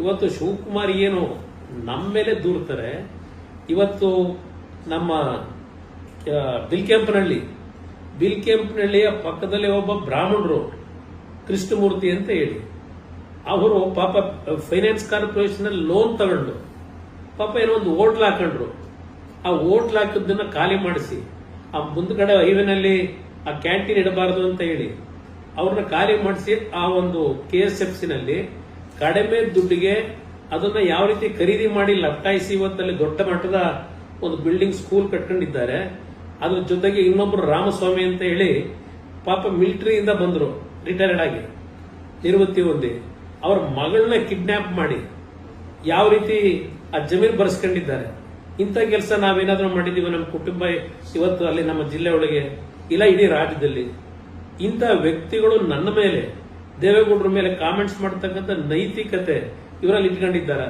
ಇವತ್ತು ಶಿವಕುಮಾರ್ ಏನು ನಮ್ಮ ಮೇಲೆ ದೂರ್ತಾರೆ, ಇವತ್ತು ನಮ್ಮ ಬಿಲ್ಕೆಂಪನಹಳ್ಳಿ ಬಿಲ್ಕೆಂಪನಹಳ್ಳಿಯ ಪಕ್ಕದಲ್ಲಿ ಒಬ್ಬ ಬ್ರಾಹ್ಮಣರು, ಕೃಷ್ಣಮೂರ್ತಿ ಅಂತ ಹೇಳಿ, ಅವರು ಪಾಪ ಫೈನಾನ್ಸ್ ಕಾರ್ಪೊರೇಷನ್ ಲೋನ್ ತಗೊಂಡು, ಪಾಪ ಏನೋ ಒಂದು ಹೋಟ್ಲ್ ಹಾಕೊಂಡ್ರು. ಆ ಓಟ್ಲ್ ಹಾಕಿದ್ದನ್ನ ಖಾಲಿ ಮಾಡಿಸಿ, ಆ ಮುಂದ್ಗಡೆ ಹೈವೇನಲ್ಲಿ ಆ ಕ್ಯಾಂಟೀನ್ ಇಡಬಾರದು ಅಂತ ಹೇಳಿ, ಅವ್ರನ್ನ ಖಾಲಿ ಮಾಡಿಸಿ ಆ ಒಂದು ಕೆ ಎಸ್ ಎಫ್ ಕಡಿಮೆ ದುಡ್ಡಿಗೆ ಅದನ್ನ ಯಾವ ರೀತಿ ಖರೀದಿ ಮಾಡಿ ಲಟ್ಟಾಯಿಸಿ ಇವತ್ತಲ್ಲಿ ದೊಡ್ಡ ಮಟ್ಟದ ಒಂದು ಬಿಲ್ಡಿಂಗ್ ಸ್ಕೂಲ್ ಕಟ್ಕೊಂಡಿದ್ದಾರೆ. ಅದ್ರ ಜೊತೆಗೆ ಇನ್ನೊಬ್ರು ರಾಮಸ್ವಾಮಿ ಅಂತ ಹೇಳಿ ಪಾಪ ಮಿಲಿಟರಿಯಿಂದ ಬಂದರು ರಿಟೈರ್ಡ್ ಆಗಿ. ನಿವೃತ್ತಿ ಹೊಂದಿ ಅವ್ರ ಮಗಳನ್ನ ಕಿಡ್ನಾಪ್ ಮಾಡಿ ಯಾವ ರೀತಿ ಆ ಜಮೀನು ಬರ್ಸ್ಕೊಂಡಿದ್ದಾರೆ. ಇಂಥ ಕೆಲಸ ನಾವೇನಾದ್ರೂ ಮಾಡಿದೀವಿ ನಮ್ಮ ಕುಟುಂಬ ಇವತ್ತು ಅಲ್ಲಿ ನಮ್ಮ ಜಿಲ್ಲೆ ಒಳಗೆ ಇಲ್ಲ ಇಡೀ ರಾಜ್ಯದಲ್ಲಿ. ಇಂಥ ವ್ಯಕ್ತಿಗಳು ನನ್ನ ಮೇಲೆ ದೇವೇಗೌಡರ ಮೇಲೆ ಕಾಮೆಂಟ್ಸ್ ಮಾಡತಕ್ಕಂಥ ನೈತಿಕತೆ ಇವರಲ್ಲಿ ಇಟ್ಕೊಂಡಿದ್ದಾರೆ.